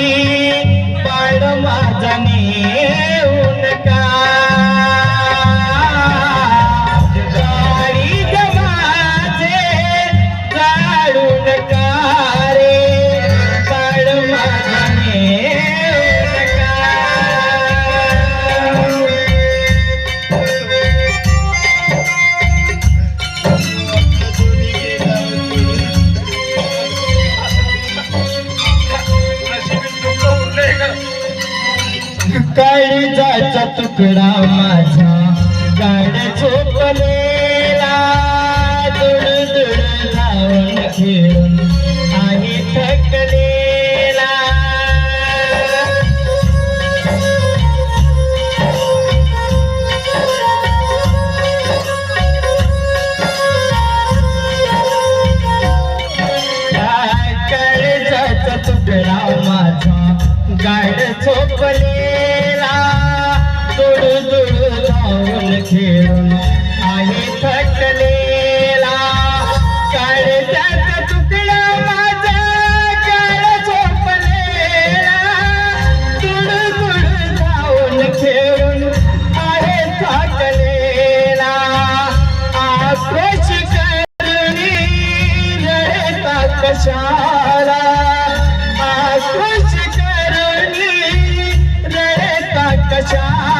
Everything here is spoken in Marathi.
Hare काळीजाचा तुकडा माझा. गाड झोपलेला दुड दुड लावून खेळून आहे थकलेला. काळीजाचा तुकडा माझा? गाड झोपलेला. लावून खेळून थकलेला काळजाचा तुकडा माझा गाड झोपलेला. गुड दुड लावून खेळून आहे थकलेला. आक्रोश करणी रडता कशाला? आक्रोश करणी रडता कशाला?